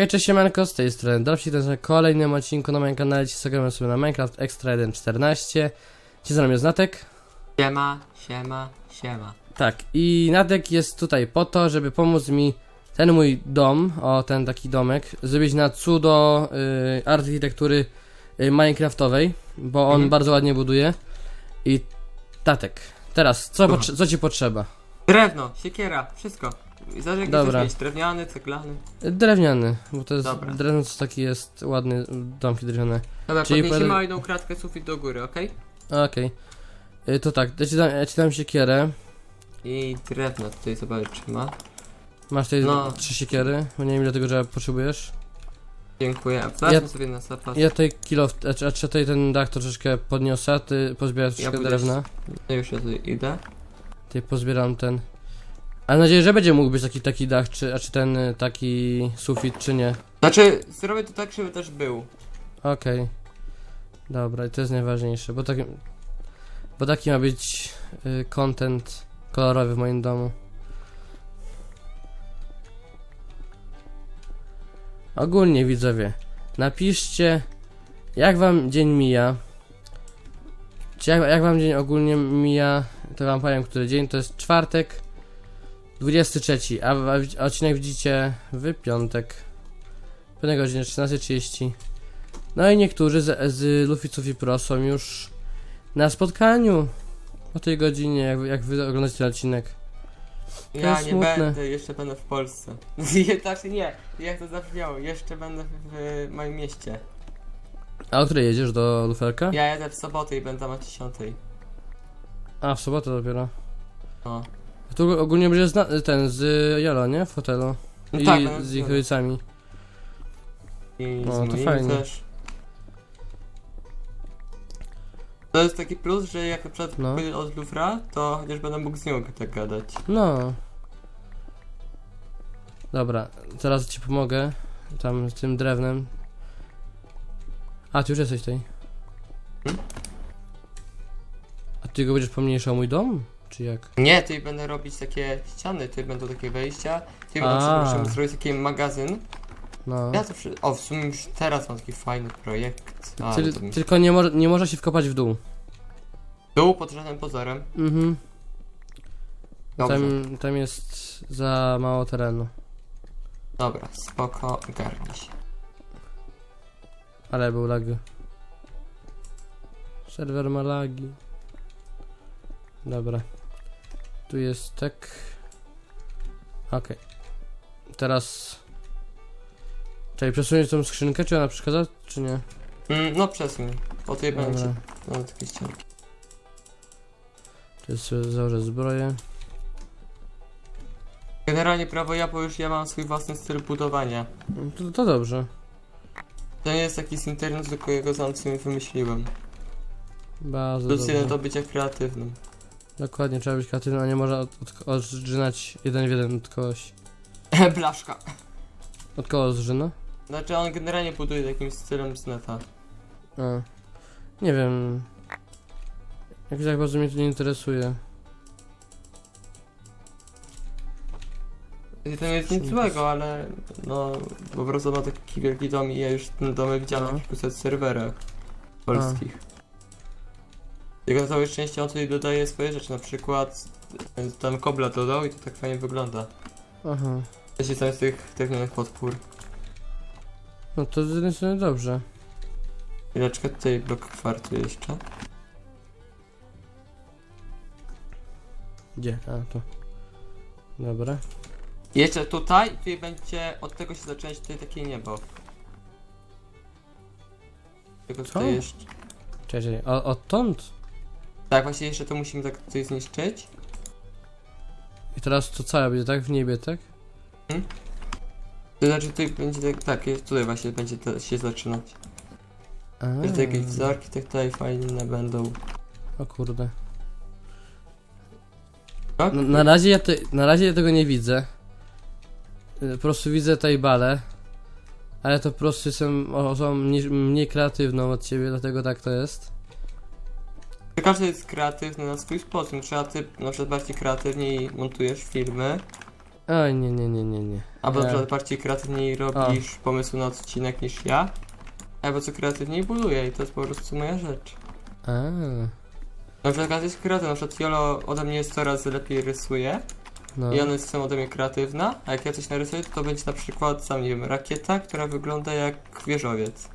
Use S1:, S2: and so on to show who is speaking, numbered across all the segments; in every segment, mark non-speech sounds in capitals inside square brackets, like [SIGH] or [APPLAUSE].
S1: Hej, cześć siemanko, z tej strony Dolphin, to jest na kolejnym odcinku na moim kanale, dzisiaj zagramy sobie na Minecraft Extra 1.14 Dzisiaj z nami jest Natek
S2: Siema, siema, siema.
S1: Tak, i Natek jest tutaj po to, żeby pomóc mi ten mój dom, o ten taki domek, zrobić na cudo y, architektury y, minecraftowej, bo on
S2: Mhm.
S1: bardzo ładnie buduje I Tatek, teraz, co, co ci potrzeba?
S2: Drewno, siekiera, wszystko. Zależy jak
S1: Dobra.
S2: chcesz mieć, drewniany, ceglany.
S1: Drewniany, bo to jest,
S2: Dobra.
S1: drewno to taki jest ładny, domki drewniane
S2: Dobra,
S1: Czyli
S2: podniesiemy
S1: powiada-
S2: o jedną kratkę sufit do góry, okej?
S1: Okej, Y, to tak, ja ci, dam, ja ci dam siekierę
S2: I drewno tutaj zobacz czy ma.
S1: Masz tutaj
S2: No.
S1: trzy siekiery, bo nie wiem ile tego drzewa potrzebujesz.
S2: Dziękuję. Wezmę sobie na zapas.
S1: Ja tutaj kilo, a czy, a czy tutaj ten dach troszeczkę podniosę, a ty pozbierasz troszkę
S2: pójdę
S1: drewna.
S2: No już ja tutaj idę.
S1: Tutaj pozbieram ten. Ale mam nadzieję, że będzie mógł być taki, taki dach, czy, a czy ten y, taki sufit, czy nie.
S2: Znaczy, zrobię to tak, żeby też był.
S1: Okej. Dobra, i to jest najważniejsze, bo taki, bo taki ma być y, content kolorowy w moim domu. Ogólnie widzowie, napiszcie jak wam dzień mija. Czy jak, jak wam dzień ogólnie mija, to wam powiem, który dzień to jest czwartek 23, a, a, odcinek widzicie w piątek. Pewnej godzinie 13.30. No i niektórzy z, z Luficów i Pro są już na spotkaniu o tej godzinie, jak, wy- jak wy oglądacie ten odcinek.
S2: Ja
S1: jest
S2: nie
S1: smutne.
S2: będę, jeszcze będę w Polsce. [LAUGHS] znaczy nie, jak to zabrzmiało, jeszcze będę w, w moim mieście.
S1: A o której jedziesz do Luferka?
S2: Ja jadę w sobotę i będę o 10.
S1: A, w sobotę dopiero.
S2: No.
S1: Tu ogólnie będzie zna- ten z Jolo, nie? W hotelu.
S2: No
S1: I
S2: tak, będę
S1: z ich
S2: Jolo.
S1: rodzicami.
S2: I
S1: No,
S2: z
S1: to
S2: moimi
S1: fajnie.
S2: też. To jest taki plus, że jak na przykład
S1: No.
S2: pójdę od Louvra, to chociaż będę mógł z nią tak gadać.
S1: No. Dobra, teraz ci pomogę. Tam z tym drewnem. A, ty już jesteś tutaj.
S2: Hmm?
S1: A ty go będziesz pomniejszał mój dom? Czy jak?
S2: Nie, tutaj będę robić takie ściany, tutaj będą takie wejścia, tutaj
S1: A.
S2: będę zrobić taki magazyn.
S1: No.
S2: Ja to wszy- O, w sumie już teraz mam taki fajny projekt. A,
S1: Tyl,
S2: to mi-
S1: tylko nie, mo nie można się wkopać w dół.
S2: Dół pod żadnym pozorem.
S1: Mhm.
S2: Dobrze.
S1: Tam, tam jest za mało terenu.
S2: Dobra, spoko, garnij się.
S1: Ale był lag. Serwer ma lagi. Dobra. Tu jest tak. Okej. Teraz. Czekaj, przesuniesz tą skrzynkę, czy ona przeszkadza, czy nie?
S2: Mm, no przesuń, tutaj
S1: Dobra.
S2: będzie no, takie ścianki.
S1: To jest sobie założę zbroję.
S2: Generalnie prawo ja, bo już ja mam swój własny styl budowania.
S1: No To, to dobrze.
S2: To nie jest taki z internetu, tylko jego sam sobie wymyśliłem.
S1: Bardzo
S2: Plus jeden
S1: dobrze.
S2: do bycia kreatywnym.
S1: Dokładnie, trzeba być kreatywnym, a nie można od, od, odrzynać jeden w jeden od kogoś. [LAUGHS]
S2: Blaszka.
S1: Od kogo zżyna?
S2: Znaczy on generalnie buduje takim stylem z neta.
S1: A. Nie wiem. Jakoś tak bardzo mnie to nie interesuje.
S2: I to nie jest nic złego, ale no po prostu ma taki wielki dom i ja już ten domy widziałem
S1: No.
S2: na kilkuset serwerach polskich. Jego na całe szczęście on tutaj dodaje swoje rzeczy, na przykład tam kobla dodał i to tak fajnie wygląda.
S1: Aha.
S2: Się tam z tych drewnianych podpór.
S1: No to z jednej strony dobrze.
S2: Chwileczkę, tutaj blok kwartu jeszcze.
S1: Gdzie? A, to. Dobra.
S2: I jeszcze tutaj, tutaj będzie, od tego się zacząć tutaj takie niebo. Tylko
S1: Co?
S2: tutaj jeszcze...
S1: Czekaj, czekaj. O, odtąd?
S2: Tak, właśnie jeszcze to musimy tak tutaj zniszczyć.
S1: I teraz to całe będzie tak w niebie, tak?
S2: To znaczy tutaj będzie tak, tak, jest- tutaj właśnie będzie to się zaczynać.
S1: A,
S2: Jest jakieś wzorki tak tutaj fajne będą.
S1: O kurde.
S2: Tak?
S1: No, na, razie ja te, na razie ja tego nie widzę. Y, Po prostu widzę tej balę. Ale to po prostu jestem osobą mniej, mniej kreatywną od ciebie, dlatego tak to jest.
S2: Każdy jest kreatywny na swój sposób. Trzeba ty na przykład bardziej kreatywniej montujesz filmy.
S1: Oj, nie, nie, nie, nie, nie.
S2: Albo
S1: Ja-
S2: na przykład bardziej kreatywniej robisz pomysł na odcinek niż ja. Albo co kreatywniej buduję i to jest po prostu moja rzecz.
S1: A,
S2: Na przykład jest kreatywna, na przykład Jolo ode mnie 100 razy lepiej rysuje
S1: no.
S2: i ona jest ode mnie kreatywna, a jak ja coś narysuję, to, to będzie na przykład, sam nie wiem, rakieta, która wygląda jak wieżowiec.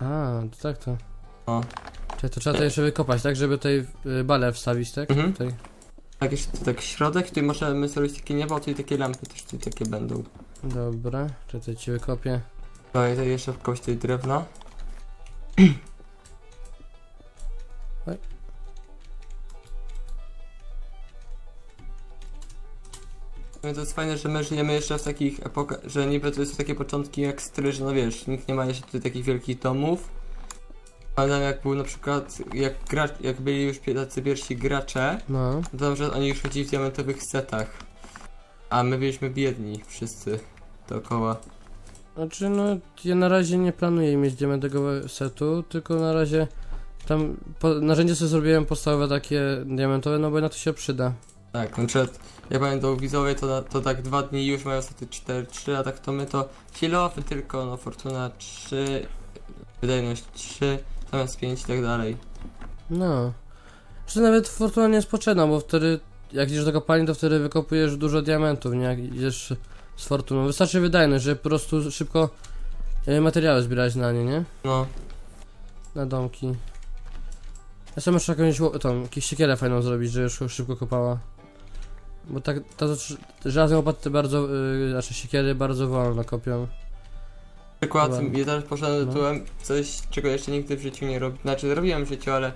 S1: A, to tak to.
S2: O.
S1: Czekaj, to trzeba to jeszcze wykopać, tak? Żeby tutaj y, balę wstawić, tak?
S2: Mhm.
S1: Tutaj.
S2: Tak, jeszcze tak środek, tutaj możemy zrobić takie niebo, tutaj takie lampy też tutaj takie będą.
S1: Dobra, czekaj, to ci wykopię.
S2: No i tutaj jeszcze kogoś tutaj drewna.
S1: Oj.
S2: No i to jest fajne, że my żyjemy jeszcze w takich epokach, że niby to jest takie początki jak styl, że no wiesz, nikt nie ma jeszcze tutaj takich wielkich domów. Ale jak był na przykład, jak, gra, jak byli już tacy pierwsi gracze,
S1: No.
S2: to tam, że oni już chodzili w diamentowych setach. A my byliśmy biedni wszyscy dookoła.
S1: Znaczy, no, ja na razie nie planuję mieć diamentowego setu, tylko na razie tam po, narzędzie sobie zrobiłem podstawowe takie diamentowe, no bo na to się przyda.
S2: Tak, na przykład jak będą widzowie, to, na- to tak dwa dni już mają sety 4-3, a tak to my to kilofy tylko, no fortuna 3, wydajność 3, zamiast 5 i tak dalej.
S1: No. Czy nawet fortuna nie jest potrzebna, bo wtedy, jak idziesz do kopalni, to wtedy wykopujesz dużo diamentów, nie? Jak idziesz z fortuną. Wystarczy wydajność, żeby po prostu szybko e, materiały zbierać na nie, nie?
S2: No,
S1: Na domki. Ja sobie muszę jakąś, ło- tą, jakąś siekierę fajną zrobić, że już szybko kopała. Bo tak, to, to żelazne łopaty bardzo, yy, znaczy siekiery bardzo wolno kopią.
S2: Przykład ja teraz poszedłem
S1: No.
S2: coś, czego jeszcze nigdy w życiu nie robiłem, znaczy robiłem w życiu, ale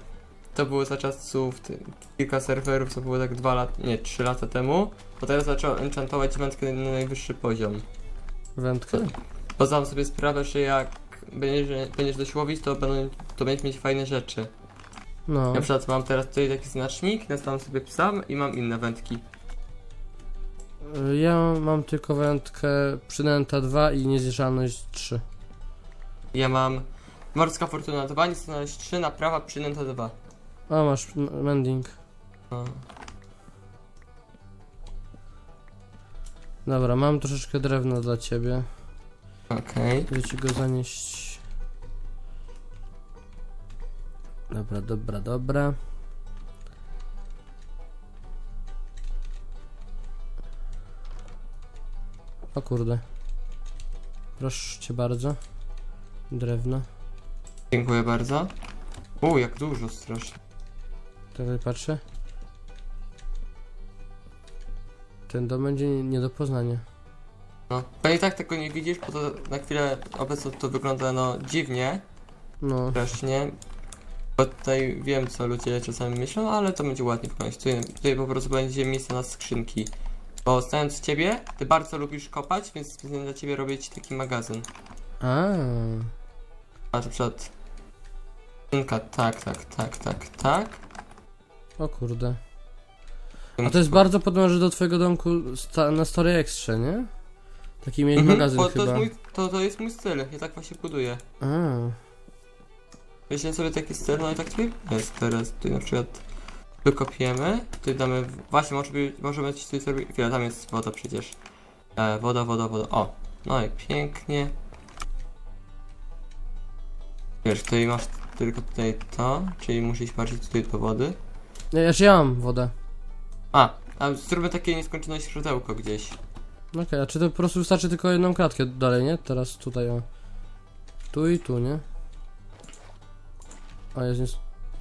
S2: to było za czasów ty, kilka serwerów, to było tak 2 lata, nie 3 lata temu, bo teraz zacząłem enchantować wędkę na najwyższy poziom.
S1: Wędkę?
S2: Bo zdałem sobie sprawę, że jak będziesz, będziesz dość łowić, to, będą, to będziesz mieć fajne rzeczy.
S1: No.
S2: Na przykład mam teraz tutaj taki znacznik, nastawiam sobie psa i mam inne wędki.
S1: Ja mam tylko wędkę przynęta 2 i niezniszczalność 3.
S2: Ja mam morska fortuna 2, niestanność 3, naprawa przynęta 2.
S1: A, masz m- mending.
S2: No.
S1: Dobra, mam troszeczkę drewna dla ciebie.
S2: Okej.
S1: Idę ci go zanieść. Dobra, dobra, dobra. Kurde. Proszę cię bardzo. Drewno.
S2: Dziękuję bardzo. U, jak dużo strasznie.
S1: Tutaj patrzę. Ten dom będzie nie, do poznania.
S2: No. Pewnie tak tego nie widzisz, bo to na chwilę obecną to wygląda no dziwnie,
S1: No,
S2: strasznie. Bo tutaj wiem co ludzie czasami myślą, ale to będzie ładnie wyglądać. Tutaj, tutaj po prostu będzie miejsce na skrzynki. Bo znając ciebie, ty bardzo lubisz kopać, więc dla ciebie robię ci taki magazyn.
S1: a,
S2: przykład... Skrzynka, tak, tak, tak, tak, tak.
S1: o kurde. A to jest bardzo podobne do twojego domku sta- na Story Extra, nie? Taki mieć
S2: Mhm,
S1: magazyn
S2: bo to
S1: chyba.
S2: jest, mój, to, to jest mój styl, ja tak właśnie buduję.
S1: A,
S2: Weźmiemy sobie taki styl, no i tak tutaj jest teraz. Tutaj na przykład wykopiemy, tutaj damy, właśnie może by, możemy coś tutaj zrobić, chwila, tam jest woda przecież. E, woda, woda, woda, o, no i pięknie. Wiesz, tutaj masz tylko tutaj to, czyli musisz patrzeć tutaj do wody.
S1: nie, jeszcze ja mam wodę.
S2: A, a zróbmy takie nieskończone źródełko gdzieś.
S1: Okej, a czy to po prostu wystarczy tylko jedną kratkę dalej, nie? Teraz tutaj o. Tu i tu, nie? A jest.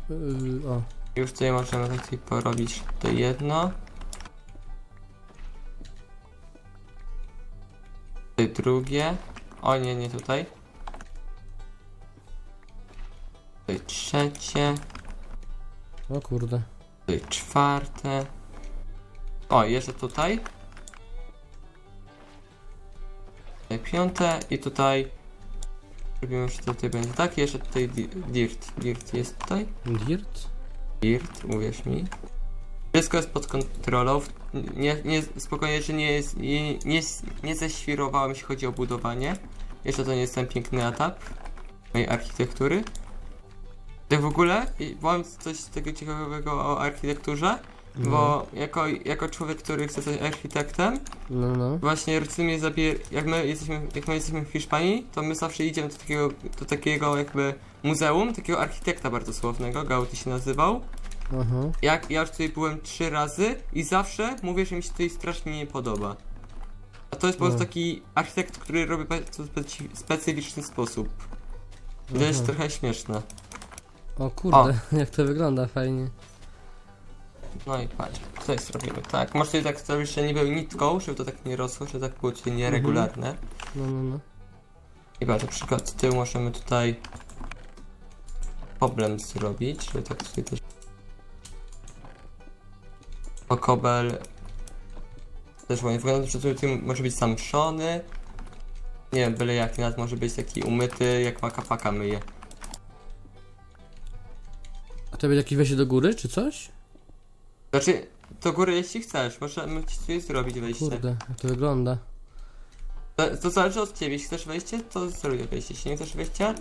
S1: Yy, o.
S2: Już tutaj możemy tak tutaj porobić to jedno. Tutaj drugie. O nie, nie tutaj. Tutaj trzecie.
S1: O kurde.
S2: Tutaj czwarte. O, jeszcze tutaj. Tutaj piąte i tutaj. Robimy jeszcze tutaj będzie tak, jeszcze tutaj di- dirt. Dirt jest tutaj.
S1: Dirt?
S2: Dirt, uwierz mi. Wszystko jest pod kontrolą. Nie, nie, spokojnie, że nie jest, nie, nie, nie ześwirowałem, jeśli chodzi o budowanie. Jeszcze to nie jest ten piękny etap mojej architektury. Tak w ogóle, powiem coś takiego ciekawego o architekturze, Bo jako, jako człowiek, który chce zostać architektem,
S1: No, no.
S2: właśnie rodzice mnie zabier... jak my jesteśmy, jak my jesteśmy w Hiszpanii, to my zawsze idziemy do takiego, do takiego jakby muzeum, takiego architekta bardzo sławnego, Gaudi się nazywał.
S1: Aha.
S2: Jak ja już tutaj byłem trzy razy i zawsze mówię, że mi się tutaj strasznie nie podoba. A to jest po prostu
S1: No.
S2: taki architekt, który robi bardzo speci- specyficzny sposób. To jest trochę śmieszne.
S1: O kurde, [LAUGHS] jak to wygląda fajnie.
S2: No i patrz, tutaj zrobimy tak. Może tutaj tak zrobić, że nie był nitką, żeby to tak nie rosło, że tak było tutaj nieregularne.
S1: No, no, no.
S2: I patrz, na przykład z tyłu możemy tutaj problem zrobić, żeby tak tutaj też... O kobel też ładnie wygląda, że tutaj może być zamszony. Nie wiem, byle jaki, nawet może być taki umyty, jak makapaka myje.
S1: A to będzie jakieś wejście do góry, czy coś?
S2: Znaczy, do góry jeśli chcesz, możemy ci tutaj zrobić wejście.
S1: Kurde, jak to wygląda.
S2: To, to zależy od ciebie, jeśli chcesz wejście, to zrobię wejście, jeśli nie chcesz wejścia,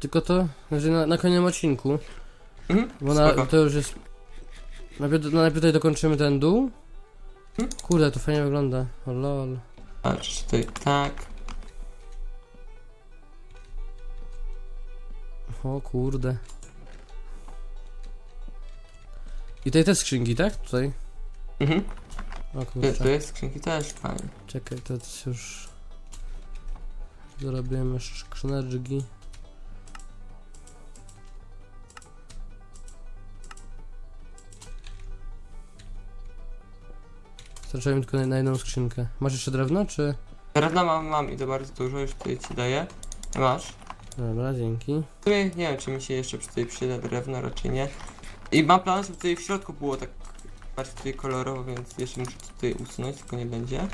S1: Tylko to, że na, na koniec odcinku,
S2: mhm,
S1: bo na,
S2: spoko.
S1: to już jest... Najpierw, najpierw tutaj dokończymy ten dół.
S2: Mhm.
S1: Kurde, to fajnie wygląda. O lol.
S2: Patrz, tutaj tak.
S1: O kurde. I tutaj te skrzynki, tak? Tutaj.
S2: Mhm.
S1: O
S2: Tu, tu
S1: kurczę.
S2: jest skrzynki też fajnie.
S1: Czekaj, to już... Zrobimy skrzyneczki. Starczyło mi tylko na, na jedną skrzynkę. Masz jeszcze drewno, czy...
S2: Drewna mam, mam i to bardzo dużo, już tutaj ci daję. Masz.
S1: Dobra, dzięki.
S2: W sumie nie wiem, czy mi się jeszcze tutaj przyda drewno, raczej nie. I mam plan, żeby tutaj w środku było tak bardziej tutaj kolorowo, więc jeszcze muszę to tutaj usunąć, tylko nie będzie.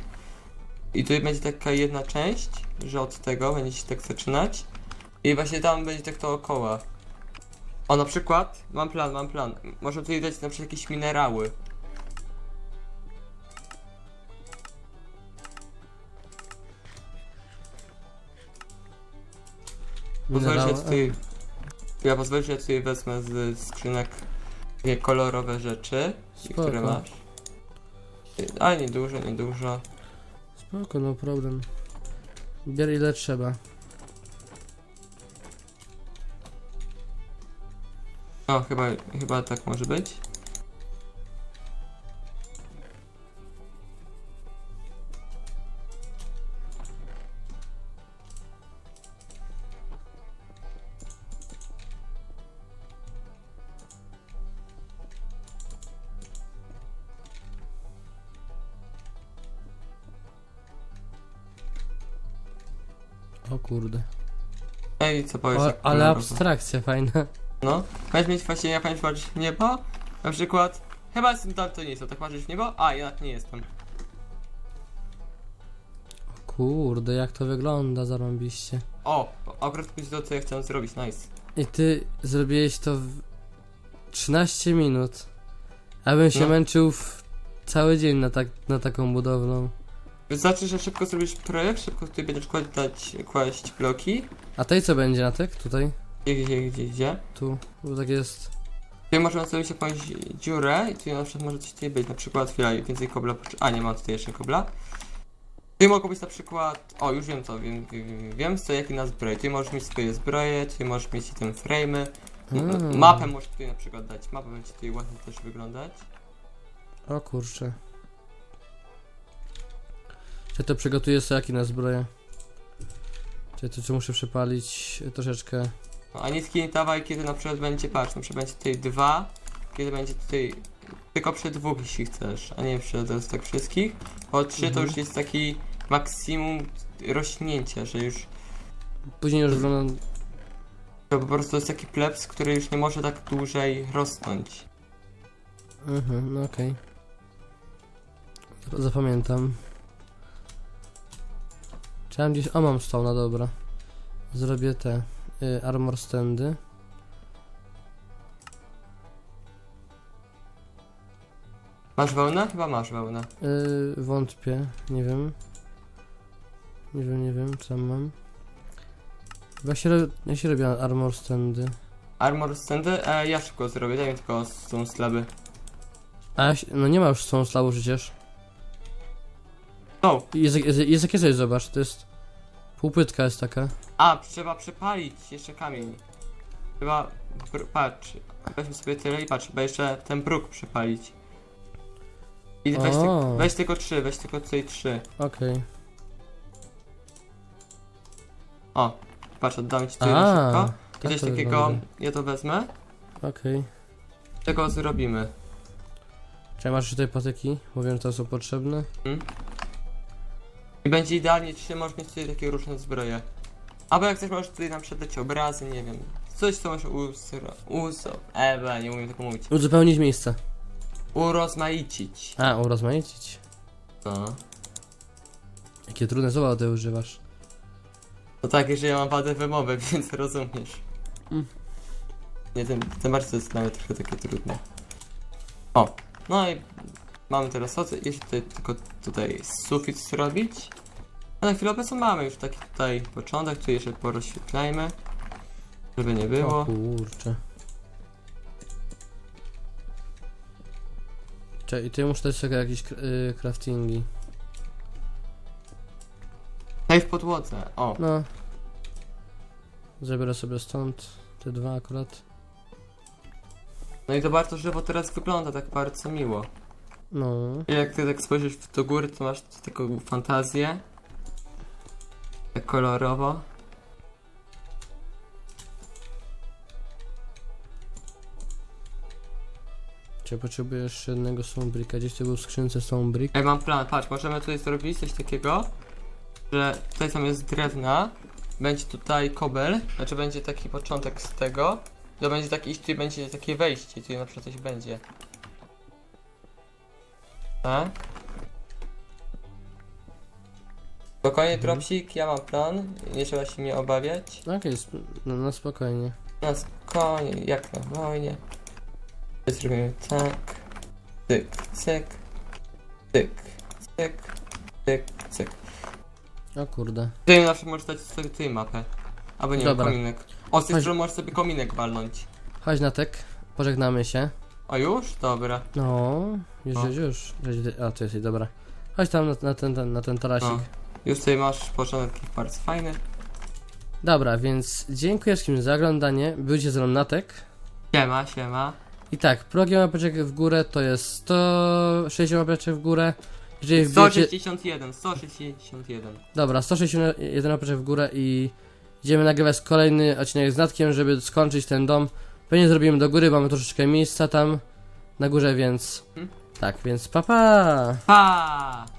S2: I tutaj będzie taka jedna część, że od tego będzie się tak zaczynać. I właśnie tam będzie tak dookoła. O, na przykład, mam plan, mam plan. Można tutaj dać na przykład jakieś minerały. Pozwól, że
S1: Minerały-
S2: tutaj... Ja pozwolę, że ja tutaj wezmę z skrzynek takie kolorowe rzeczy,
S1: Spoko.
S2: które masz. Ale nie dużo, nie dużo.
S1: Spoko, no problem. Bier ile trzeba.
S2: No, chyba, chyba tak może być. Co powiesz?
S1: O,
S2: jak
S1: ale
S2: kolorowo?
S1: abstrakcja fajna.
S2: No, będziesz mieć właśnie, jak będziesz patrzeć w niebo, na przykład, chyba jestem daltonistą, tak patrzysz w niebo? A, jednak nie jestem.
S1: Kurde, jak to wygląda zarąbiście.
S2: O, akurat będzie to, co ja chciałem zrobić, nice.
S1: I ty zrobiłeś to w 13 minut. A bym się
S2: No.
S1: męczył w cały dzień na, tak, na taką budowlą.
S2: Wystarczy, że szybko zrobisz projekt, szybko tutaj będziesz kłaść, kłaść bloki.
S1: A tutaj co będzie na tak? Tutaj?
S2: Gdzie, gdzie, gdzie, gdzie?
S1: Tu. Bo tak jest.
S2: Tutaj można zrobić jakąś dziurę i tutaj na przykład może coś tutaj być, na przykład chwila, więcej kobla, a nie mam tutaj jeszcze kobla. Tutaj mogą być na przykład, o już wiem co, wiem, wiem, wiem co jaki na zbroję, tutaj możesz mieć swoje zbroje, tutaj możesz mieć ten frame'y, M-
S1: Mm.
S2: mapę możesz tutaj na przykład dać, mapa będzie tutaj ładnie też wyglądać.
S1: O kurczę. Czy to przygotuję sobie jaki na zbroję? Czy to czy muszę przepalić troszeczkę?
S2: No, a nie dawaj, kiedy na przykład będzie, patrz, na przykład będzie tutaj dwa, kiedy będzie tutaj tylko przy dwóch, jeśli chcesz, a nie przy teraz tak wszystkich. Bo trzy to
S1: Mhm.
S2: już jest taki maksimum rośnięcia, że już
S1: Później już wygląda.
S2: to po prostu jest taki plebs, który już nie może tak dłużej rosnąć.
S1: Mhm, no okej. Zapamiętam. Ja mam gdzieś. O, mam stone, dobra. Zrobię te y, armor standy.
S2: Masz wełnę? Chyba masz wełnę.
S1: Y, wątpię, nie wiem. Nie wiem, nie wiem, co mam. Jak się, robi, jak się robi armor standy?
S2: Armor standy? E, ja szybko zrobię, daj mi tylko z tą slaby.
S1: A, ja się- no nie ma już są slawu przecież.
S2: O!
S1: Jest, jest, jest jakie coś, zobacz, to jest... Półpytka jest taka.
S2: A, trzeba przepalić jeszcze kamień. Trzeba, br- patrz, weźmy sobie tyle i patrz, trzeba jeszcze ten bruk przepalić. I weź, ty,
S1: O.
S2: weź tylko trzy, weź tylko tutaj trzy.
S1: Okej.
S2: O, patrz, oddam ci
S1: A,
S2: szybko.
S1: tak to
S2: takiego,
S1: wygląda.
S2: ja to wezmę,
S1: Okej.
S2: tego zrobimy.
S1: Czy masz tutaj patyki? Mówię, że to są potrzebne.
S2: I będzie idealnie, czy możesz mieć takie różne zbroje. Albo jak chcesz, możesz tutaj nam przydać obrazy, nie wiem. Coś, co możesz usro... uso... Ewa, nie umiem tego mówić.
S1: Uzupełnić miejsce.
S2: Urozmaicić.
S1: A, urozmaicić.
S2: No.
S1: Jakie trudne słowa ty używasz.
S2: No tak, jeżeli ja mam wadę wymowy, [LAUGHS] więc rozumiesz.
S1: Mm.
S2: Nie, tym, tym bardziej to jest nawet trochę takie trudne. O, no i mamy teraz co? Jeszcze tutaj, tylko tutaj sufit zrobić. A na chwilę obecną mamy już taki tutaj początek, tu jeszcze porozświetlajmy. Żeby nie było.
S1: O kurczę. Czekaj, i ty muszę też sobie jakieś kr- y, craftingi.
S2: Daj w podłodze, o.
S1: No. Zabiorę sobie stąd te dwa akurat.
S2: No i to bardzo żywo teraz wygląda, tak bardzo miło.
S1: No.
S2: I jak ty tak spojrzysz do góry, to masz taką fantazję. Kolorowo.
S1: Czy potrzebuję jeszcze jednego Stonebricka? Gdzieś tu był w skrzynce Stonebrick.
S2: Ja mam plan, patrz, możemy tutaj zrobić coś takiego, że tutaj tam jest drewna, będzie tutaj kobel, znaczy będzie taki początek z tego, to będzie taki, i tutaj będzie takie wejście, tutaj na przykład coś będzie. Tak? Spokojnie,
S1: Mhm.
S2: dropsik, ja mam plan, nie trzeba się mnie obawiać.
S1: Okej, sp- no, no spokojnie.
S2: Na spokojnie, jak na wojnie. Zrobimy tak. Cyk, cyk. Cyk, cyk. Cyk, cyk.
S1: O kurde.
S2: Tutaj na przykład możesz dać sobie tutaj mapę. Albo nie
S1: Dobra.
S2: kominek. O, z tej
S1: Chodź.
S2: strony możesz sobie kominek walnąć.
S1: Chodź na tek. Pożegnamy się.
S2: O już? Dobra.
S1: No. Już,
S2: O.
S1: już, już. A, tu jesteś, dobra. Chodź tam na, na, ten, ten, na ten tarasik.
S2: No. Już tutaj masz początek bardzo fajny.
S1: Dobra, więc dziękuję wszystkim za oglądanie. Byliście ze mną Natek.
S2: Siema, siema.
S1: I tak, progi łapeczek w górę to jest 160 łapeczek w górę. Jeżeli wbijecie...
S2: 161, 161.
S1: Dobra, 161 łapeczek w górę i idziemy nagrywać kolejny odcinek z Natkiem, żeby skończyć ten dom. Pewnie zrobimy do góry, mamy troszeczkę miejsca tam na górze, więc...
S2: Hmm?
S1: Tak, więc papa! Pa!
S2: Pa!